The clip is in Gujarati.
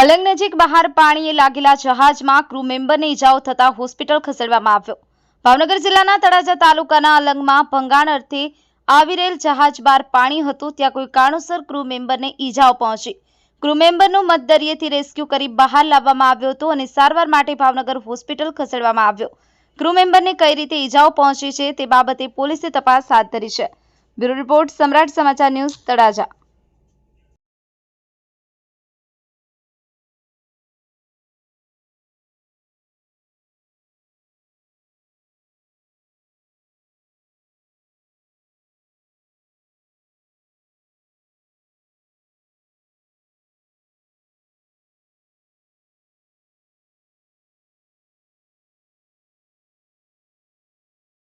અલંગ નજીક બહાર પાણીએ લાગેલા જહાજમાં ક્રૂ મેમ્બરને ઈજાઓ થતાં હોસ્પિટલ ખસેડવામાં આવ્યો. ભાવનગર જિલ્લાના તળાજા તાલુકાના અલંગમાં ભંગાણ અર્થે આવી રહેલ જહાજ બહાર પાણી હતું, ત્યાં કોઈ કારણોસર ક્રૂ મેમ્બરને ઈજાઓ પહોંચી. ક્રૂ મેમ્બરનું મધદરિયેથી રેસ્ક્યુ કરી બહાર લાવવામાં આવ્યો હતો અને સારવાર માટે ભાવનગર હોસ્પિટલ ખસેડવામાં આવ્યો. ક્રૂ મેમ્બરને કઈ રીતે ઈજાઓ પહોંચી છે તે બાબતે પોલીસે તપાસ હાથ ધરી છે. બ્યુરો રિપોર્ટ સમ્રાટ સમાચાર ન્યૂઝ તળાજા.